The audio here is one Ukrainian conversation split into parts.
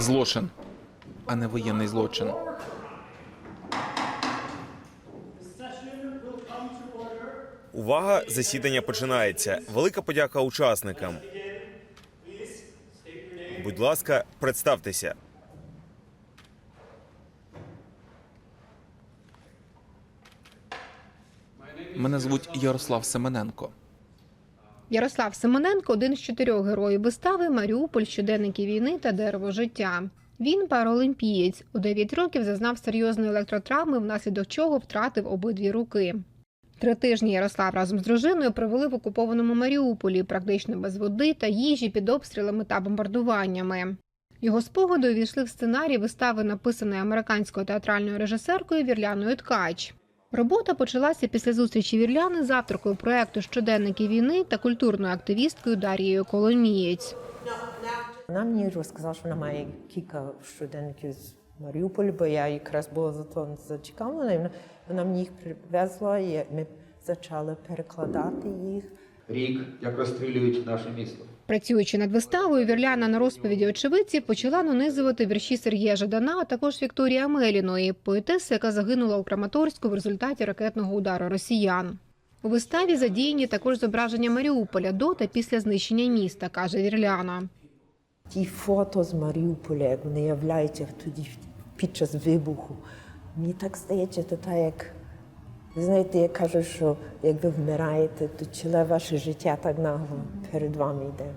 Злочин, а не воєнний злочин. Увага! Засідання починається. Велика подяка учасникам. Будь ласка, представтеся. Мене звуть Ярослав Семененко. Ярослав Симоненко один з чотирьох героїв вистави Маріуполь, щоденники війни та дерево життя. Він паралімпієць. У 9 років зазнав серйозної електротравми, внаслідок чого втратив обидві руки. Три тижні Ярослав разом з дружиною провели в окупованому Маріуполі, практично без води та їжі під обстрілами та бомбардуваннями. Його спогади увійшли в сценарій вистави, написаної американською театральною режисеркою Вірляною Ткач. Робота почалася після зустрічі Вірляни з авторкою проекту Щоденники війни та культурною активісткою Дарією Коломієць. Вона мені розказала, що вона має кілька щоденників з Маріуполя, бо я якраз була за то зацікавлена. Вона, мені їх привезла, і ми почали перекладати їх. Рік, як розстрілюють наше місто. Працюючи над виставою, Вірляна на розповіді очевидців почала нанизувати вірші Сергія Жадана, а також Вікторії Амеліної, поетеси, яка загинула у Краматорську в результаті ракетного удару росіян. У виставі задіяні також зображення Маріуполя до та після знищення міста, каже Вірляна. Ті фото з Маріуполя, як вони являються тоді під час вибуху. Мені так здається, то так як, знаєте, я кажу, що як ви вмираєте, то ціле ваше життя так нагло перед вами йде.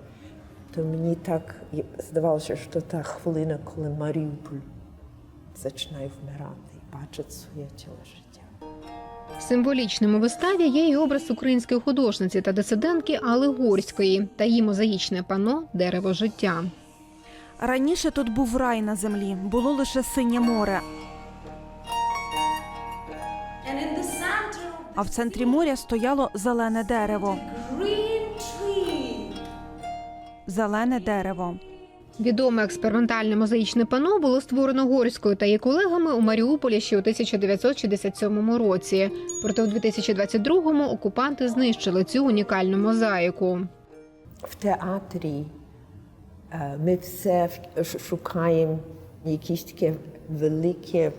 То мені так здавалося, що та хвилина, коли Маріуполь починає вмирати і бачить своє ціле життя. Символічним у виставі є й образ української художниці та дисидентки Алли Горської та її мозаїчне пано Дерево життя. Раніше тут був рай на землі, було лише синє море. А в центрі моря стояло зелене дерево. Зелене дерево. Відоме експериментальне мозаїчне пано було створено Горською та її колегами у Маріуполі ще у 1967 році. Проте у 2022-му окупанти знищили цю унікальну мозаїку. В театрі е, ми все шукаємо якийсь таке велике,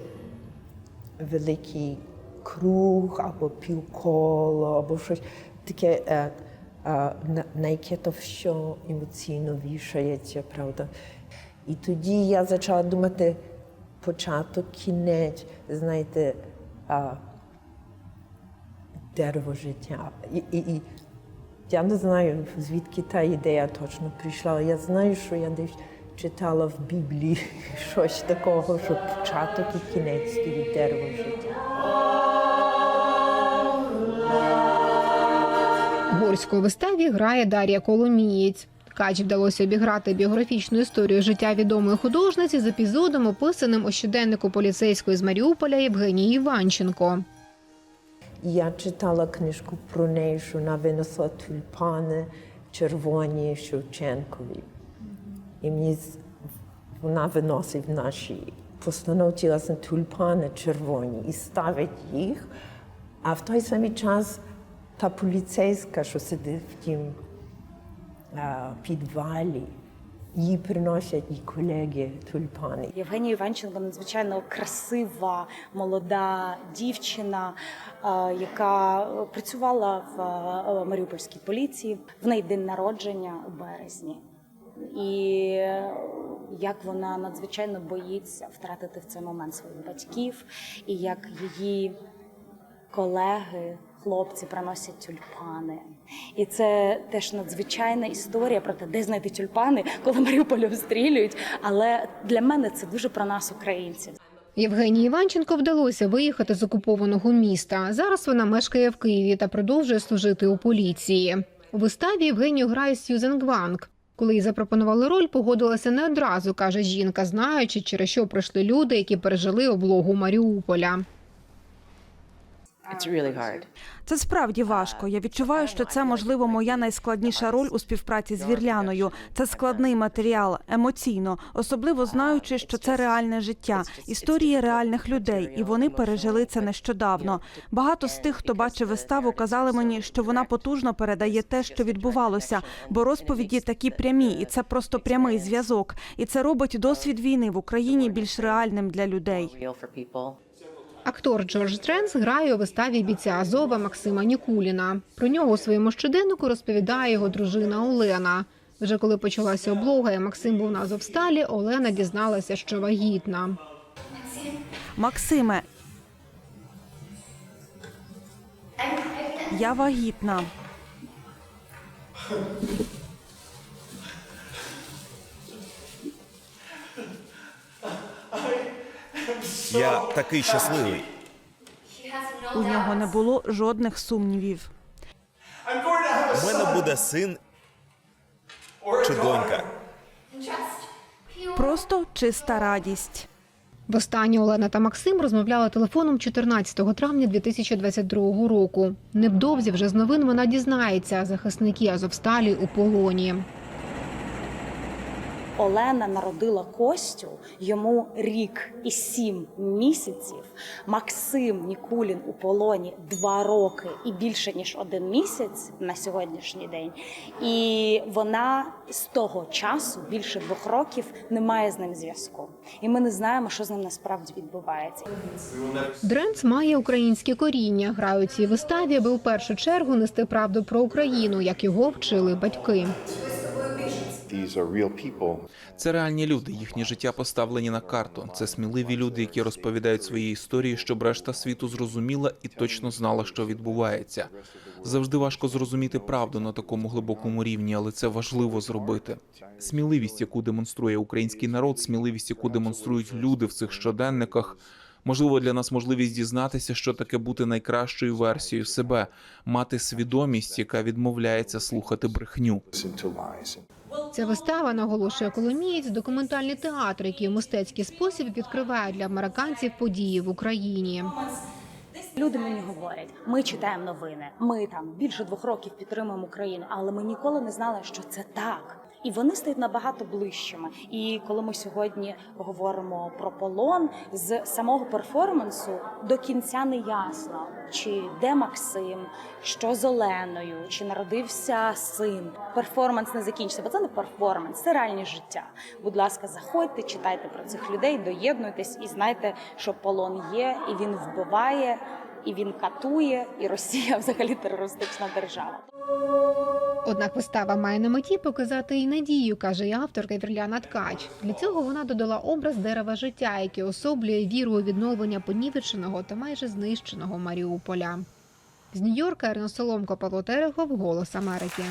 великий круг або півколо, або щось таке, е, е, на, на яке то все емоційно вішається, правда. І тоді я почала думати початок, кінець, знаєте, а, дерево життя. І, і, і я не знаю, звідки та ідея точно прийшла. Я знаю, що я десь читала в Біблії щось такого, що початок і кінець дерево життя. Горську виставі грає Дар'я Коломієць. Ткач вдалося обіграти біографічну історію життя відомої художниці з епізодом, описаним у щоденнику поліцейської з Маріуполя Євгенії Іванченко. Я читала книжку про неї, що вона винесла тюльпани червоні Шевченкові. І мені вона виносить в нашій постановці власне тюльпани червоні і ставить їх. А в той самий час та поліцейська, що сидить в тім а, підвалі, їй приносять і колеги тюльпани. Євгенія Іванченко надзвичайно красива, молода дівчина, е, яка працювала в е, Маріупольській поліції. В неї день народження у березні. І е, як вона надзвичайно боїться втратити в цей момент своїх батьків, і як її колеги, хлопці приносять тюльпани. І це теж надзвичайна історія про те, де знайти тюльпани, коли Маріуполь обстрілюють. Але для мене це дуже про нас, українців. Євгенії Іванченко вдалося виїхати з окупованого міста. Зараз вона мешкає в Києві та продовжує служити у поліції. У виставі Євгенію грає Сьюзен Гванг. Коли їй запропонували роль, погодилася не одразу, каже жінка, знаючи, через що пройшли люди, які пережили облогу Маріуполя. It's. Це справді важко. Я відчуваю, що це можливо моя найскладніша роль у співпраці з Вірляною. Це складний матеріал, емоційно, особливо знаючи, що це реальне життя, історії реальних людей, і вони пережили це нещодавно. Багато з тих, хто бачив виставу, казали мені, що вона потужно передає те, що відбувалося, бо розповіді такі прямі, і це просто прямий зв'язок. І це робить досвід війни в Україні більш реальним для людей. Актор Джордж Тренс грає у виставі бійця Азова Максима Нікуліна. Про нього у своєму щоденнику розповідає його дружина Олена. Вже коли почалася облога і Максим був на Азовсталі, Олена дізналася, що вагітна. Максиме, я вагітна. Я такий щасливий. У нього не було жодних сумнівів. У мене буде син чи донька. Просто чиста радість. Востаннє Олена та Максим розмовляли телефоном 14 травня 2022 року. Невдовзі вже з новин вона дізнається, захисники Азовсталі у полоні. Олена народила Костю, йому рік і сім місяців. Максим Нікулін у полоні два роки і більше ніж один місяць на сьогоднішній день. І вона з того часу більше двох років не має з ним зв'язку. І ми не знаємо, що з ним насправді відбувається. Дренц має українське коріння. Грає у цій виставі, аби у першу чергу нести правду про Україну, як його вчили батьки. Це реальні люди, їхні життя поставлені на карту. Це сміливі люди, які розповідають свої історії, щоб решта світу зрозуміла і точно знала, що відбувається. Завжди важко зрозуміти правду на такому глибокому рівні, але це важливо зробити. Сміливість, яку демонструє український народ, сміливість, яку демонструють люди в цих щоденниках. Можливо, для нас можливість дізнатися, що таке бути найкращою версією себе, мати свідомість, яка відмовляється слухати брехню. Ця вистава наголошує Коломієць, документальний театр, який в мистецький спосіб відкриває для американців події в Україні. Люди мені говорять, ми читаємо новини. Ми там більше двох років підтримуємо Україну, але ми ніколи не знали, що це так. І вони стають набагато ближчими. І коли ми сьогодні говоримо про полон з самого перформансу до кінця не ясно, чи де Максим, що з Оленою, чи народився син. Перформанс не закінчиться, бо це не перформанс, це реальне життя. Будь ласка, заходьте, читайте про цих людей, доєднуйтесь і знайте, що полон є, і він вбиває, і він катує, і Росія взагалі терористична держава. Однак вистава має на меті показати і надію, каже і авторка Вірляна Ткач. Для цього вона додала образ дерева життя, який особлює віру у відновлення понівеченого та майже знищеного Маріуполя. З Нью-Йорка Ірина Соломко, Павло Терехов, Голос Америки.